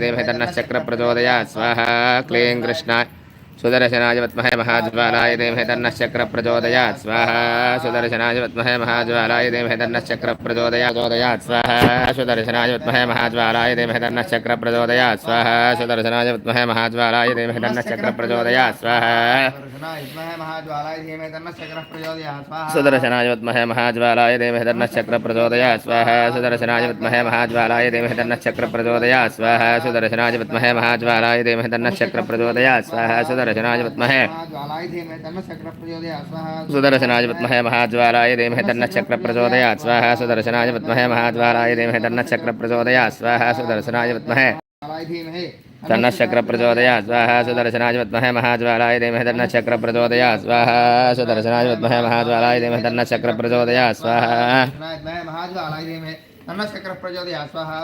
देवहे तन्नः चक्रप्रचोदयात् स्वाहा क्लीं कृष्णाय सुदर्शनाजवत्महे महाज्वालाय देमहे तन्नश्चक्र प्रचोदयात् स्वाहा। सुदर्शनाय महाज्वालाय देमहे तन्नश्चक्र प्रचोदयात् स्वाहा। सुदर्शनाजवत्महे महाज्वालाय देमहे तन्नश्चक्र प्रचोदयात् स्वाहा। सुदर्शनाजवत्महे महाज्वालाय देमहे तन्नश्चक्र प्रचोदयात् स्वाहा। सुदर्शनाजवत्महे महाज्वालाय देमहे तन्नश्चक्र प्रचोदयात् स्वाहा। सुदर्शनाय महाज्वालाय देमहे तन्नश्चक्र प्रचोदयात् स्वाहा महाज्वालाय प्रचोदयात् स्वाहा। सुदर्शनाय विद्महे सुदर्शनाय विद्महे महाज्वालाय धीमहि तन्नः चक्रप्रचोदयात् स्वाहा सुदर्शनाय विद्महे महाज्वालाय देवहे तन्नः चक्रप्रचोदयात् स्वाहा सुदर्शनाय विद्महे तन्नः चक्रप्रचोदयात् स्वाहा सुदर्शनाय विद्महे महाज्वालाय देवहे तन्नः चक्रप्रचोदयात् स्वाहा सुदर्शनाय विद्महे महाज्वालाय देवहे तन्नः चक्रप्रचोदयात् स्वाहा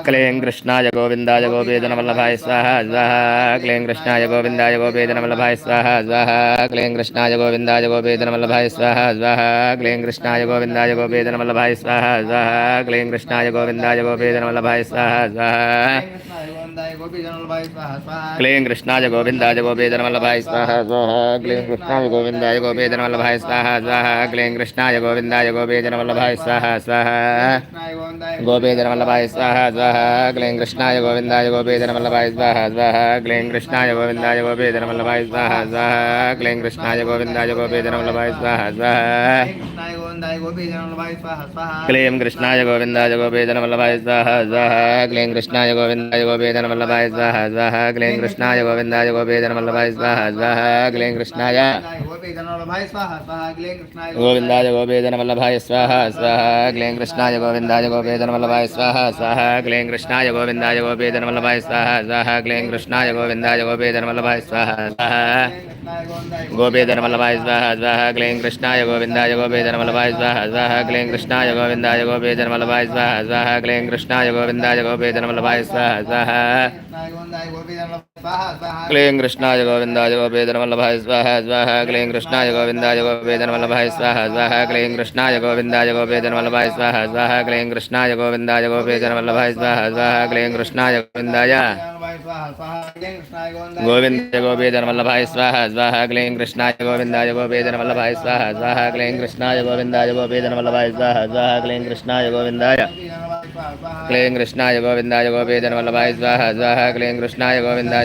क्लीं कृष्णाय गोविन्दाय गोपीजनवल्लभाय स्वाहा स्वाहा। क्लीं कृष्णाय गोविन्दाय गोपीजनवल्लभाय स्वाहा स्वाहा। क्लीं कृष्णाय गोविन्दाय गोपीजनवल्लभाय स्वाहा स्वाहा। क्लीं कृष्णाय गोविन्दाय गोपीजनवल्लभाय स्वाहा स्वाहा। क्लीं कृष्णाय गोविन्दाय गोपीजनवल्लभाय स्वाहा स्वाहा। क्लीं कृष्णाय गोविन्दाय गोपीजनवल्लभाय स्वाहा स्वाहा। क्लीं कृष्णाय गोविन्दाय गोपीजनवल्लभाय स्वाहा स्वाहा। क्लीं कृष्णाय गोविन्दाय गोपीजनवल्लभाय स्वाहा स्वाहा। గోపేదన వల్లభాయ స్వాహ స్వాహ క్లీం కృష్ణాయ గోవిందాయ గోపేదన వల్లభాయ స్వాహ స్వాహ క్లీం కృష్ణాయ గోవిందాయ గోపేదన వల్లభాయ స్వాహ స్వాహ క్లీం కృష్ణాయ గోవిందాయ గోపేదన వల్లభాయ స్వాహ స్వాహ క్లీం కృష్ణాయ గోవిందాయ గోపేదన వల్లభాయ స్వాహ స్వాహ క్లీం కృష్ణాయ గోవిందాయ గోపేదన వల్లభాయ స్వాహ స్వాహ క్లీం కృష్ణాయ గోవిందాయ గోపేదన వల్లభాయ స్వాహ స్వాహ క్లీం కృష్ణాయ గోవిందాయ గోపేదన వల్లభాయ స్వాహ స్వాహ క్లీం కృష్ణాయ గోవిందాయ గోపేదన गोपीजनवल्लभाय स्वाहा स्वाहा क्लीं कृष्णाय गोविन्दाय गोपीजनवल्लभाय स्वाहा स्वाहा क्लीं कृष्णाय गोविन्दाय गोपीजनवल्लभाय स्वाहा स्वाहा गोपीधनवल्लभाय स्वाहा स्वाहा क्लीं कृष्णाय गोविन्दाय गोपीधनवल्लभाय स्वाहा स्वाहा क्लीं कृष्णाय गोविन्दाय गोपीधनवल्लभाय स्वाहा स्वाहा क्लीं कृष्णाय गोविन्दाय गोपीधनवल्लभाय स्वाहा स्वाहा क्लीं कृष्णाय गोविन्दाय गोपीधनवल्लभाय स्वाहा स्वाहा क्लीं कृष्णाय गोविन्दाय गोपीधनवल्लभाय स्वाहा स्वाहा क्लीं कृष्णाय गोविन्दाय गोपीधनवल्लभाय स्वाहा स्वाहा क्लीं कृष्णाय गोविन्दाय गोपीधनवल्लभाय स्वाहा स्वाहा क्लीं कृष्णाय गोविन्दाय गोविन्दाय गोपीधनवल्लभाय स्वाहा स्वाहा क्लीं कृष्णाय गोविन्दाय गोपीधनवल्लभाय स्वाहा स्वाहा क्लीं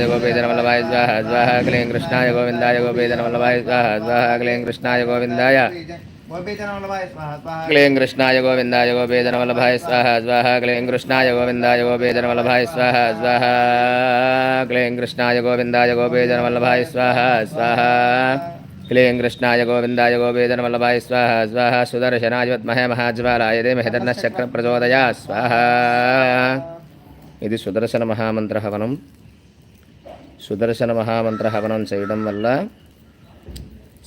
गोपीधनवल्लभाय स्वाहा स्वाहा क्लीं कृष्णाय गोविन्दाय गोपीधनवल्लभाय स्वाहा स्वाहा क्लीं कृष्णाय गोविन्दाय क्लीं कृष्णाय गोविन्दाय गोपीधनवल्लभाय स्वाहा स्वाहा क्लीं कृष्णाय गोविन्दाय गोपीधनवल्लभाय स्वाहा स्वाहा क्लीं कृष्णाय गोविन्दाय गोपीधनवल्लभाय स्वाहा स्वाहा क्लीं कृष्णाय गोविन्दाय गोपीधनवल्लभाय स्वाहा स्वाहा सुदर्शनाय विद्महे महाज्वालाय धीमहि तन्नः चक्रप्रचोदयात् स्वाहा ఇది సుదర్శన మహామంత్ర హవనం సుదర్శన మహామంత్ర హవనం చేయడం వల్ల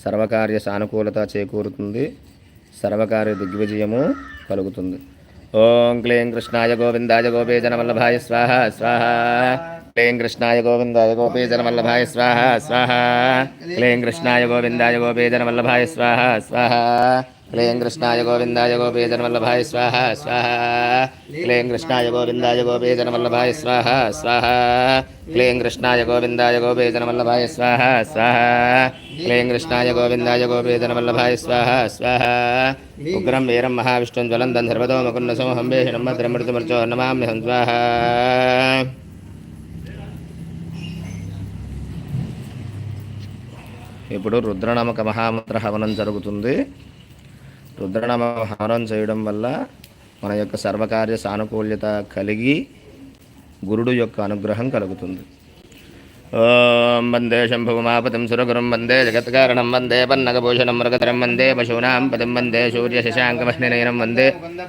సర్వకార్య సానుకూలత చేకూరుతుంది సర్వకార్య దిగ్విజయము కలుగుతుంది. ఓం క్లీం కృష్ణాయ గోవిందాయ గోపీజన వల్లభాయ స్వాహ స్వాహ. క్లీం కృష్ణాయ గోవిందాయ గోపీజన వల్లభాయ స్వాహ స్వాహ. క్లీం కృష్ణాయ గోవిందాయ గోపీజన వల్లభాయ స్వాహ స్వాహ. క్లీం కృష్ణాయ గోవిందాయ గోపీజనవల్లభాయ స్వాహ స్వాహ. క్లీం కృష్ణాయ గోవిందాయ గోపీజనవల్లభాయ స్వాహ స్వాహ. క్లీం కృష్ణాయ గోవిందాయ గోపీజనవల్లభాయ స్వాహ స్వాహ. క్లీం కృష్ణాయ గోవిందాయ గోపీజనవల్లభాయ స్వాహ స్వాహ. ఉగ్రం వీరం మహావిష్ణుం జ్వలం సర్వతో ముకున్న సోహం వేషణం భద్రమృతమర్చో నమామ్యహం స్వాహ. ఇప్పుడు రుద్రనామక మహామంత్ర హవనం జరుగుతుంది. రుద్రనామ హారం చేయడం వల్ల మన యొక్క సర్వకార్య సానుకూల్యత కలిగి గురుడు యొక్క అనుగ్రహం కలుగుతుంది. ఓం వందే శంభుమాపతిం సురగురుం వందే జగత్కారణం వందే పన్నగభూషణం మృగతరం వందే పశూనాం పతిం వందే సూర్య శశాంకమహ్నినయనం వందే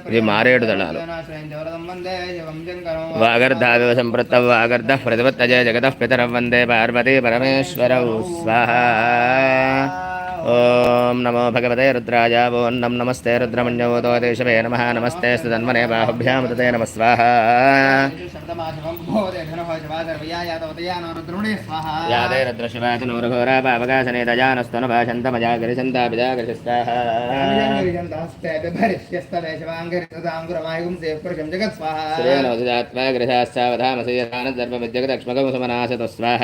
ఇది మారేడు దళాలు. వాగర్ధావివ సంపృత్త వాగర్ధ ప్రతిపత్తజయ జగత పితరం వందే పార్వతీ పరమేశ్వరౌ. స్వాహ. ఓం నమో భగవతే రుద్రాయ ఓం నం నమస్తే రుద్రమణ్యోతో దేశవే నమ. నమస్తే సుధన్వనే బాహుభ్యాం తదే నమ స్వాహ యాదే రుద్రశివాతనూరఘోరా పాపకాసనే దజానస్తను భాషంతమజాగరిశంతాభిజాగరిశ స్వాహ శ్రేణోదాత్మా గృహాశ్చావధామసీయధానసర్వమిద్యగదక్ష్మకముసమనాశతు స్వాహ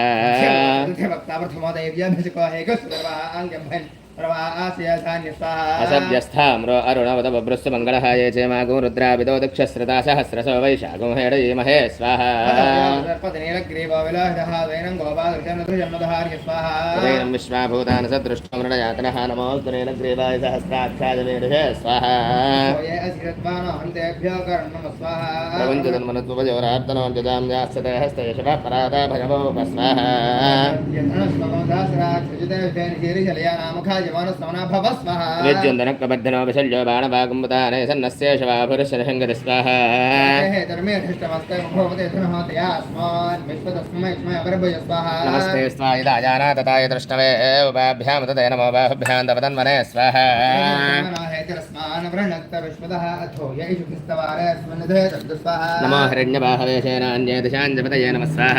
అసభ్యస్థామ్రో అరుణవత బభ్రస్సు మంగళహాయే చేమాగం రుద్రాభిదో దక్షశ్రతా సహస్రసో వైశాఖం హేడయీమహే స్వాహ విశ్వాభూతాన సదృష్టమృడయాతనః నమోస్తునేలగ్రీవాయ సహస్రాక్షాదవేరుషే స్వాహ ప్రపంచతన్మనత్వపజోరార్తనో జదాం జాస్తతే హస్తే శివ పరాదా భజవోప స్వాహ విద్యుందనక్కబద్ధనో విశల్యో బాణవాగుంబుతానే సన్నస్య శవాభురశరహంగతి స్వాహ నమస్తే స్వాయుధాజానా తథాయ దృష్టవే ఉపాభ్యాం తదే నమో బాహుభ్యాం తపతన్మనే స్వాహ నమో హిరణ్యబాహవేశేనాన్యే దిశాంజపతయే నమ స్వాహ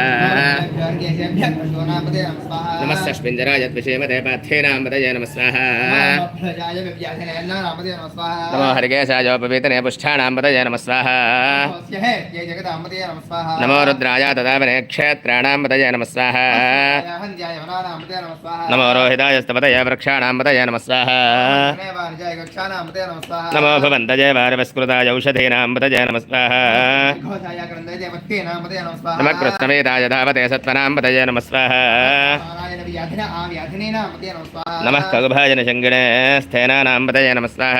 నమస్సస్మింజరాయ ద్విషేమతే పార్థేనాంబతయే నమ స్వాహ నమో హరికేశాయోపవీతనే పుష్ఠానాంబతయే నమ స్వాహ నమో రుద్రాయ తదావనే క్షేత్రాణాంబతయే నమ స్వాహ నమో రోహితాయస్తపతయ వృక్షాణాంబతయే నమ స్వాహ నమో భవంతజయ వారవస్కృతాయ ఔషధీనాంబతజయ నమ స్వాహ నమ కృష్ణమేతాయ ధావతే సత్వనాంబతజయ నమ స్వాహ నమ ఖగుభాజన శంగిణే స్థేనానాంబతజయ నమ స్వాహ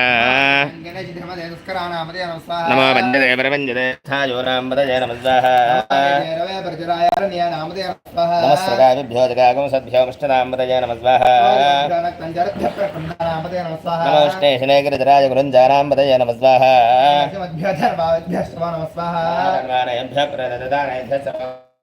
నమో వంజదే ప్రవంజదే స్థాయోనాంబతజయ నమ స్వాహ నమస్రగాభ్యో జగాగం సద్భ్యో ముష్టనాంబతజయ నమ స్వాహ నమో స్టేషనే గిరిజరాజ గురుంజానాంబతజయ నమ స్వాహ ధర్మానయభ్య ప్రదదానయభ్య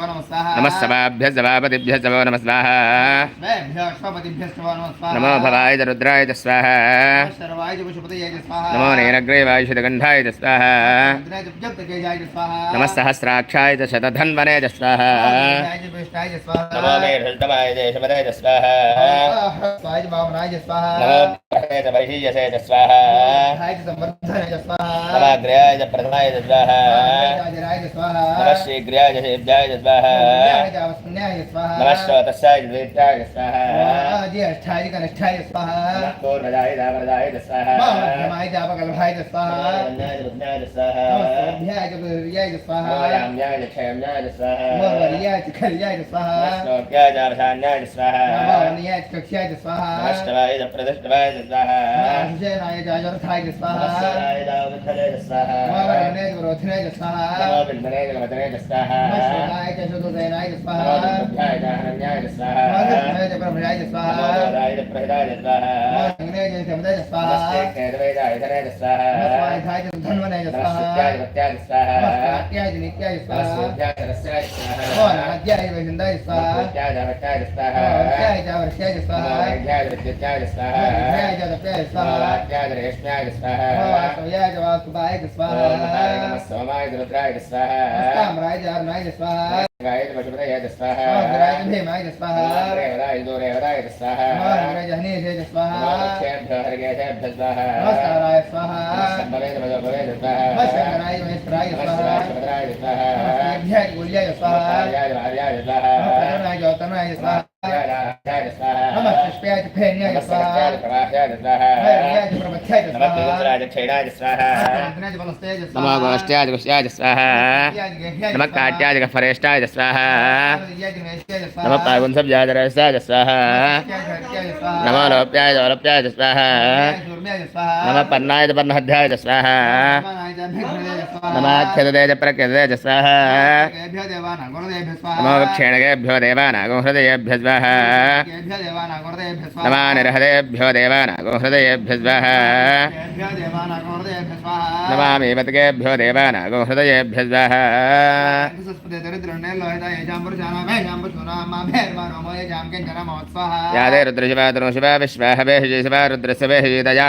జాగ్రద్భ్యస్తవో నమ స్వాహ నమస్సవాభ్య సవాపతిభ్య సవో నమ స్వాహ నమో భవాయ చ రుద్రాయ చ స్వాహ నమో నీరగ్రీవాయ శతగంధాయ చ స్వాహ నమ సహస్రాక్షాయ చ శతధన్వనే చ స్వాహ నమో మే హృష్టమాయ దేశపదే చ స్వాహ నమో ప్రథమే చ వైశీయసే చ స్వాహ నమాగ్రయాయ చ ప్రథమాయ చ స్వాహ నమ శీఘ్రాయ नमः नमश्रोतस्याय वेद्याय स्वाहा ज्येष्ठाय कनिष्ठाय स्वाहा नमस्तोर्वजाय दावरदाय स्वाहा मध्यमाय दापकल्भाय स्वाहा नमस्तेभ्याय स्वाहा नमस्तेभ्याय चतुर्याय स्वाहा नमयाम्याय क्षयम्याय स्वाहा नमवर्याय कल्याय स्वाहा नमस्तोभ्याय दावधान्याय स्वाहा नमवर्याय कक्ष्याय स्वाहा नमस्तवाय प्रदष्टवाय स्वाहा नमस्तेनाय जायर्थाय स्वाहा नमस्तेनाय दावधले स्वाहा नमवर्णे गुरोधने स्वाहा नमो बिन्दने गुरोधने स्वाहा नमस्तेनाय స్వాహ నమో దుర్భ్యాయ చ హరణ్యాయ చ స్వాహ నమో గోదాయ చ ప్రహితాయ చ స్వాహ నమస్తే కేదవేదాయ ధనే చ స్వాహ నమస్తుత్యాయ భక్త్యాయ చ స్వాహ నమస్సూర్యాయ రస్యాయ చ స్వాహ నమస్తుత్యాయ భక్త్యాయ చ స్వాహ నమో వైద్యాయ విద్యుత్యాయ చ స్వాహ నమో వాక్యాయ రేష్మ్యాయ చ స్వాహ ఓం మహాయ నమః సోమాయ రుద్రాయ చ స్వాహ గాయ పశుపతయ చ స్వాహ రేవదాయ దూరేవదాయ చ స్వాహ నమో లక్ష్యేభ్యో హరికేశేభ్య స్వాహ సంభవే భజో భవే చ స్వాహ నమస్కారాయ శుభద్రాయ చ స్వాహ నమస్కార్యాయ భార్యాయ చ స్వాహ నమస్కారాయ స్వాహ నమస్కారాయ ప్రవాహ్యాయ స్వాహ నమస్కారాయ క్షైణాయ స్వాహ నమో గోష్ఠ్యాయ గుష్యాయ స్వాహ నమ కాట్యాయ ఫరేష్టాయ స్వాహ నమ పాగుంసభ్యాజరసాయ స్వాహ నమో లోప్యాయ లోప్యాయ స్వాహ నమ పన్నాయ పన్నహధ్యాయ స్వాహ నమాఖ్యతేజ ప్రఖ్యతేజ స్వాహ నమో క్షేణగేభ్యో దేవానాగో హృదయేభ్య స్వాహ नमस्कृष्प्याय फेन्याय स्वाहा भैर्याय प्रमथ्याय नमः नमः नम पन्नाय पन्नाध्याय च स्वाहा। नमो क्षीणगेभ्यो देवानागोहृदयेभ्य स्वाहा नमा निरहदेभ्यो देवानागोहृदयेभ्य रुद्रशिवा विश्वाः शिवा रुद्रस्य वेहि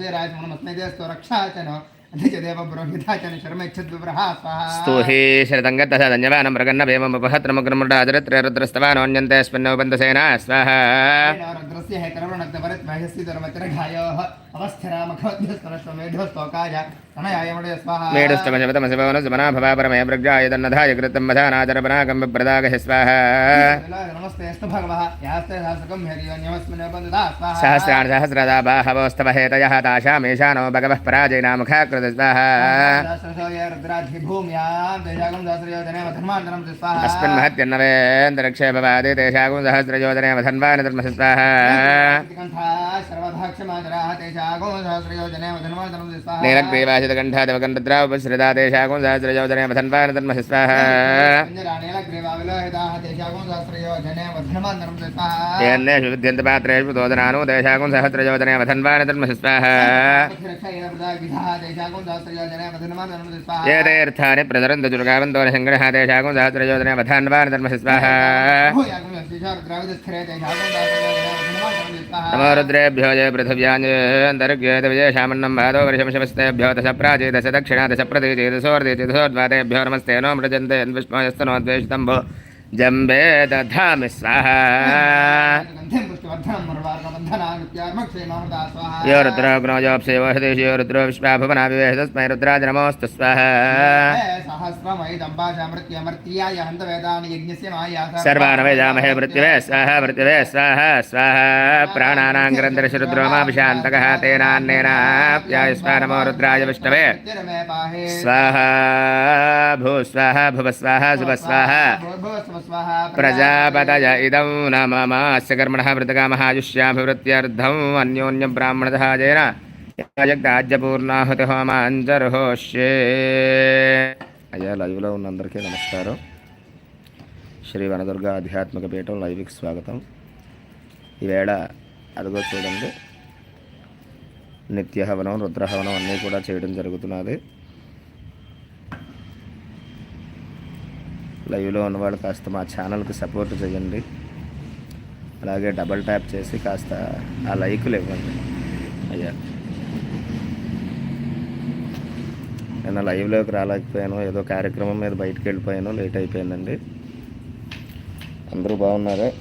ದ್ವೇ ರಾಜಮನಮಸ್ಮೈ ದೇಸ್ತೋ ರಕ್ಷಾಚನೋ सहस्रयोजने वधन्वानि धर्मस्य स्वाहा कंठा सर्वधाक्षमाजराः तेषागं सहस्रयोजने धर्मान्तरं स्वाहा नीलग्रीवासितकण्ठादिवकण्डद्रा उपश्रिता तेषागुं सहस्रयोजने वधन्वानि धर्मस्य स्वाहा नीलग्रीवाविलोहिताः तेषागं सहस्रयोजने धर्मान्तरं स्वाहा येन्नेषु हाँ। अस्मिन् महत्यन्नवेन्दरिक्षे भवादे तेषागुं सहस्रयोजने वधन्वान् धर्मसस्वाः नीलग्रीवासितकण्ठादिवकण्ठद्रावपश्रिता तेषागुं सहस्रयोजने वधन्वान् धर्मसस्वाः येन्नेषु विद्यन्तपात्रेषु तोदनानु तेषागुं सहस्रयोजने वधन्वान् धर्मसस्वाः धर्मस्य स्वाहा नमो रुद्रेभ्यो जय पृथिव्याञ्जन्तर्ग्येत विजयशामन्नं भादो वर्षमशमस्तेभ्यो दश प्राचे दश दक्षिणा दश प्रतीचे दशोर्दे दशोद्वादेभ्यो नमस्ते नो मृजन्ते विष्णोस्तनोद्वेषितम्भो जम्बे दधामि स्वाहा। यो रुद्रो योप्सेवो हृदेशो यो रुद्रो विश्वाभुवना विवेश तस्मै रुद्राज नमोऽस्तु स्वाहा सर्वान् वेदामहे मृत्युवे स्वाहा मृत्युवे स्वाहा। स्वाहा प्राणानां ग्रन्थरशरुद्रोमाभिशान्तकः तेनान्नेनाप्यायुष्मा नमो रुद्राय विष्णवे स्वाहा भू स्वाहा भुव स्वाहा शुभ स्वाहा प्रजापतय इदं न ममास्य कर्मणः मृतकामहायुष्याभिवृत्त्यर्थम् अन्योन्यब्राह्मणसहाजेन యజ్ఞాజ్యపూర్ణాహుతిహోమాంజర్హోష్యే అయ్యా లైవ్లో ఉన్న అందరికీ నమస్కారం శ్రీ వనదుర్గ ఆధ్యాత్మిక పీఠం లైవ్కి స్వాగతం ఈవేళ అదిగో చూడండి నిత్యహవనం రుద్రహవనం అన్నీ కూడా చేయడం జరుగుతున్నది లైవ్లో ఉన్నవాళ్ళు కాస్త మా ఛానల్కి సపోర్ట్ చేయండి. అలాగే డబల్ ట్యాప్ చేసి కాస్త ఆ లైకులు ఇవ్వండి. అయ్యా. నేను లైవ్లోకి రాలేకపోయాను ఏదో కార్యక్రమం మీద బయటకు వెళ్ళిపోయాను లేట్ అయిపోయిందండి. అందరూ బాగున్నారా?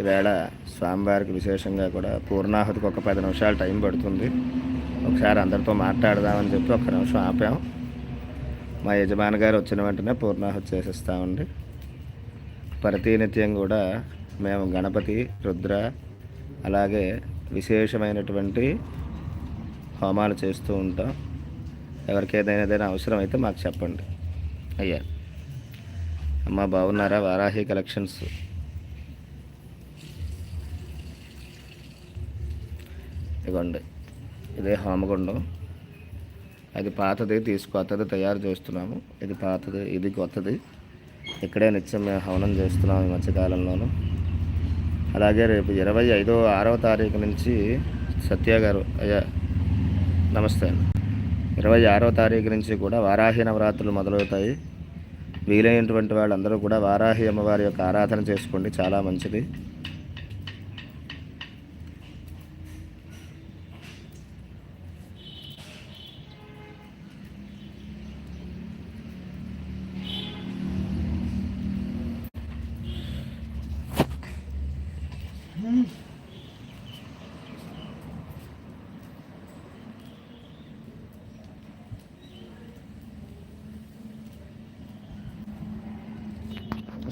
ఈవేళ స్వామివారికి విశేషంగా కూడా పూర్ణాహుతికి ఒక పది నిమిషాలు టైం పడుతుంది. ఒకసారి అందరితో మాట్లాడదామని చెప్పి ఒక్క నిమిషం ఆపాం. మా యజమాని గారు వచ్చిన వెంటనే పూర్ణాహుతి చేసేస్తామండి. ప్రతినిత్యం కూడా మేము గణపతి రుద్ర అలాగే విశేషమైనటువంటి హోమాలు చేస్తూ ఉంటాం. ఎవరికి ఏదైనా ఏదైనా అవసరం అయితే మాకు చెప్పండి. అయ్యా. అమ్మ బాగున్నారా? వారాహి కలెక్షన్స్. ఇదిగోండి ఇదే హోమగుండం. అది పాతది తీసుకొత్తది తయారు చేస్తున్నాము. ఇది పాతది ఇది కొత్తది. ఇక్కడే నిత్యం మేము హవనం చేస్తున్నాము ఈ మధ్యకాలంలోనూ. అలాగే రేపు ఇరవై ఐదో ఆరవ తారీఖు నుంచి సత్య గారు అయ్యా నమస్తే అండి. ఇరవై ఆరో తారీఖు నుంచి కూడా వారాహి నవరాత్రులు మొదలవుతాయి. వీలైనటువంటి వాళ్ళందరూ కూడా వారాహి అమ్మవారి యొక్క ఆరాధన చేసుకోండి. చాలా మంచిది.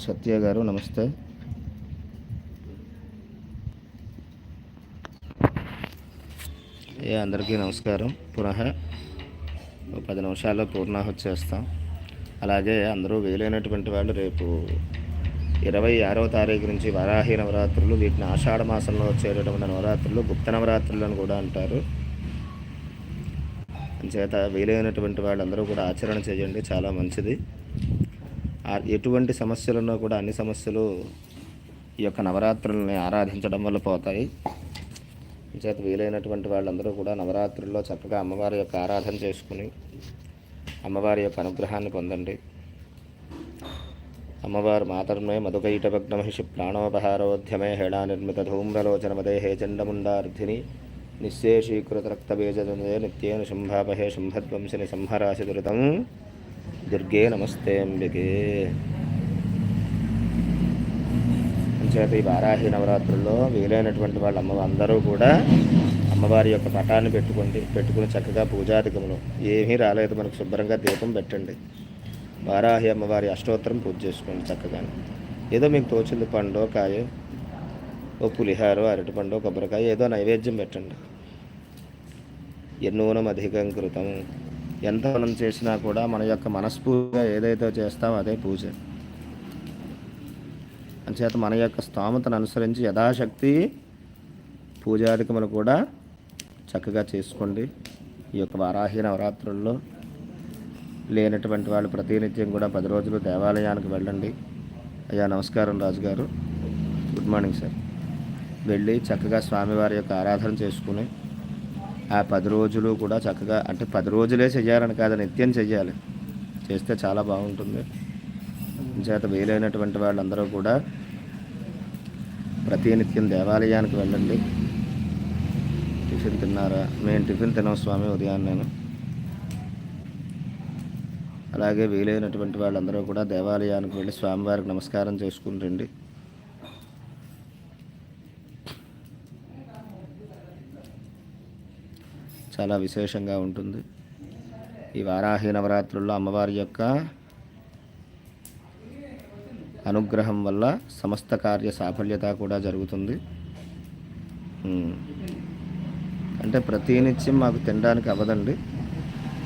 సత్య గారు నమస్తే. ఏ అందరికీ నమస్కారం. పునః పది నిమిషాల్లో పూర్ణాహుతి చేస్తాం అలాగే అందరూ వీలైనటువంటి వాళ్ళు రేపు ఇరవై ఆరవ తారీఖు నుంచి వరాహి నవరాత్రులు వీటిని ఆషాఢ మాసంలో వచ్చేటటువంటి నవరాత్రులు గుప్త నవరాత్రులు అని కూడా అంటారు. అంచేత వీలైనటువంటి వాళ్ళందరూ కూడా ఆచరణ చేయండి చాలా మంచిది. ఎటువంటి సమస్యలున్నా కూడా అన్ని సమస్యలు ఈ యొక్క నవరాత్రుల్ని ఆరాధించడం వల్ల పోతాయి. చేత వీలైనటువంటి వాళ్ళందరూ కూడా నవరాత్రుల్లో చక్కగా అమ్మవారి యొక్క ఆరాధన చేసుకుని అమ్మవారి యొక్క అనుగ్రహాన్ని పొందండి. అమ్మవారు మాతర్మే మధుకైటభగ్నమహిషి ప్రాణోపహారోధ్యమే హేళా నిర్మిత ధూమ్రలోచనమదే హే చండముండార్ధిని నిశ్శేషీకృత రక్తబీజే నిత్యేన శుంభాపహే శుంభద్వంశని సింహరాశి దురితం. దుర్గే నమస్తే అంబికే చేత ఈ వారాహి నవరాత్రుల్లో వీలైనటువంటి వాళ్ళ అమ్మ అందరూ కూడా అమ్మవారి యొక్క పటాన్ని పెట్టుకోండి పెట్టుకుని చక్కగా పూజాధికములు. ఏమీ రాలేదు మనకు శుభ్రంగా దీపం పెట్టండి. వారాహి అమ్మవారి అష్టోత్తరం పూజ చేసుకోండి చక్కగా ఏదో మీకు తోచింది పండో కాయ ఓ పులిహారో అరటిపండు కొబ్బరికాయ ఏదో నైవేద్యం పెట్టండి. ఎన్నోనం అధికం కృతం ఎంత మనం చేసినా కూడా మన యొక్క మనస్ఫూర్తిగా ఏదైతే చేస్తామో అదే పూజ. అంచేత మన యొక్క స్తోమతను అనుసరించి యథాశక్తి పూజాధికములు కూడా చక్కగా చేసుకోండి. ఈ యొక్క వారాహి నవరాత్రుల్లో లేనటువంటి వాళ్ళు ప్రతినిత్యం కూడా పది రోజులు దేవాలయానికి వెళ్ళండి. అయ్యా నమస్కారం రాజుగారు. Good morning sir. వెళ్ళి చక్కగా స్వామివారి యొక్క ఆరాధన చేసుకుని ఆ పది రోజులు కూడా చక్కగా అంటే పది రోజులే చేయాలని కాదు నిత్యం చెయ్యాలి. చేస్తే చాలా బాగుంటుంది. చేత వీలైనటువంటి వాళ్ళందరూ కూడా ప్రతి నిత్యం దేవాలయానికి వెళ్ళండి. టిఫిన్ తిన్నారా? మేము టిఫిన్ తినాం స్వామి ఉదయాన్నే. నేను అలాగే వీలైనటువంటి వాళ్ళందరూ కూడా దేవాలయానికి వెళ్ళి స్వామివారికి నమస్కారం చేసుకుని చాలా విశేషంగా ఉంటుంది. ఈ వారాహి నవరాత్రుల్లో అమ్మవారి యొక్క అనుగ్రహం వల్ల సమస్త కార్య సాఫల్యత కూడా జరుగుతుంది. అంటే ప్రతినిత్యం మాకు తినడానికి అవ్వదండి.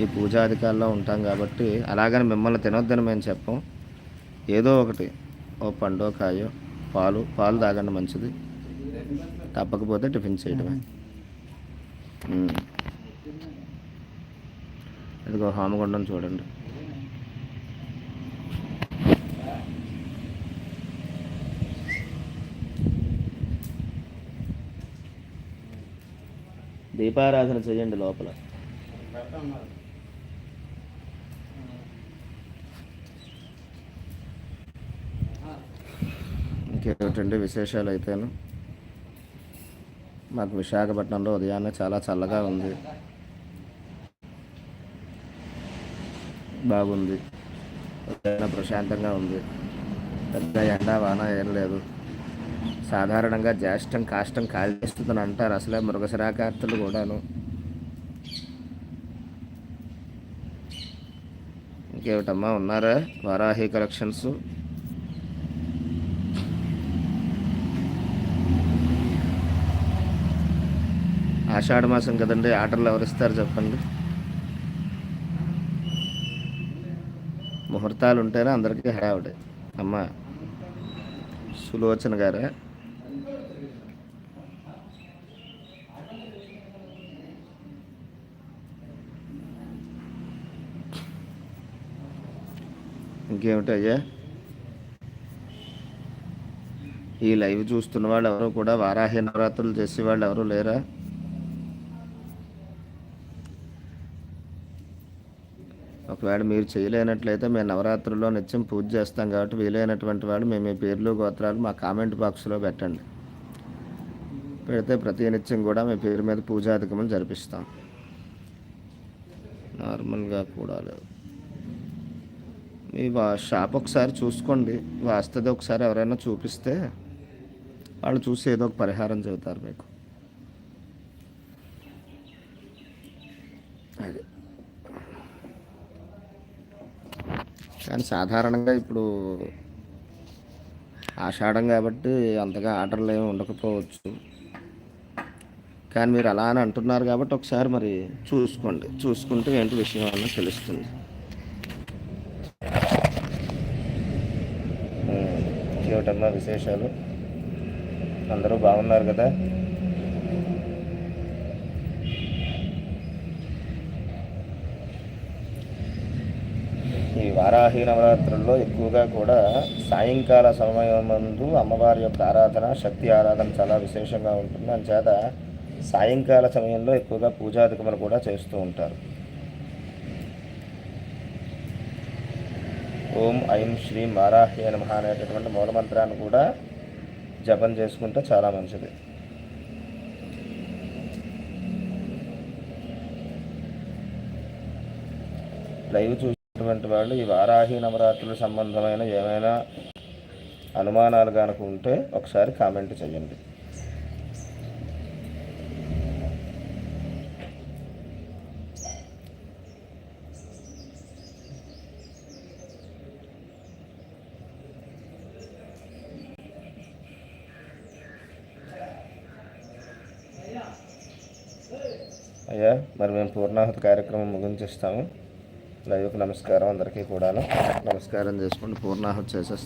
ఈ పూజాధికాల్లో ఉంటాం కాబట్టి అలాగని మిమ్మల్ని తినొద్దని మేము చెప్పం. ఏదో ఒకటి ఓ పండో కాయో పాలు పాలు తాగండి మంచిది. తప్పకపోతే టిఫిన్ చేయడమే. ఇదిగో హామగుండం చూడండి. దీపారాధన చేయండి లోపల. ఇంకేమిటండి విశేషాలు అయితేను? మాకు విశాఖపట్నంలో ఉదయాన్నే చాలా చల్లగా ఉంది. బాగుంది. ప్రశాంతంగా ఉంది. పెద్ద ఎండ వాన ఏం లేదు. సాధారణంగా జ్యేష్టం కాష్టం కాల్చేస్తుందని అంటారు. అసలే మృగశరాకార్తలు కూడాను. ఇంకేమిటమ్మా ఉన్నారా? వారాహి కలెక్షన్స్? ఆషాఢ మాసం కదండి ఆటలు ఎవరిస్తారు చెప్పండి. ముహూర్తాలు ఉంటేనే అందరికీ హడావుడే. అమ్మ సులోచన గారా? ఇంకేమిటి అయ్యా? ఈ లైవ్ చూస్తున్న వాళ్ళు ఎవరు కూడా వారాహి నవరాత్రులు చేసే వాళ్ళు ఎవరు లేరా? ఒకవేళ మీరు చేయలేనట్లయితే మేము నవరాత్రుల్లో నిత్యం పూజ చేస్తాం కాబట్టి వీలైనటువంటి వాడు మేము మీ పేర్లు గోత్రాలు మా కామెంట్ బాక్స్లో పెట్టండి. పెడితే ప్రతి నిత్యం కూడా మీ పేరు మీద పూజాధికములు జరిపిస్తాం. నార్మల్గా కూడా లేదు. మీ వా షాప్ ఒకసారి చూసుకోండి. వాస్తది ఒకసారి ఎవరైనా చూపిస్తే వాళ్ళు చూసి ఏదో ఒక పరిహారం చెబుతారు మీకు. అది. కానీ సాధారణంగా ఇప్పుడు ఆషాఢం కాబట్టి అంతగా ఆర్డర్లు ఏమి ఉండకపోవచ్చు. కానీ మీరు అలా అని అంటున్నారు కాబట్టి ఒకసారి మరి చూసుకోండి. చూసుకుంటే ఏంటి విషయం అన్న తెలుస్తుంది. ఏమిటమ్మా విశేషాలు? అందరూ బాగున్నారు కదా ఈ వారాహి నవరాత్రుల్లో ఎక్కువగా కూడా సాయంకాల సమయమందు అమ్మవారి యొక్క ఆరాధన శక్తి ఆరాధన చాలా విశేషంగా ఉంటుంది. అంచేత సాయంకాల సమయంలో ఎక్కువగా పూజాధికములు కూడా చేస్తూ ఉంటారు. ఓం ఐం శ్రీ మారాహ్య నమ అనేటటువంటి మూలమంత్రాన్ని కూడా జపం చేసుకుంటే చాలా మంచిది. లైవ్ అటువంటి వాళ్ళు ఈ వారాహి నవరాత్రుల సంబంధమైన ఏమైనా అనుమానాలు కనుక ఉంటే ఒకసారి కామెంట్ చేయండి. అయ్యా మరి మేము పూర్ణాహుతి కార్యక్రమం ముగించేస్తాము. లైవ్కి నమస్కారం అందరికీ కూడాను. నమస్కారం చేసుకుంటూ పూర్ణాహుతి చేసేస్తాను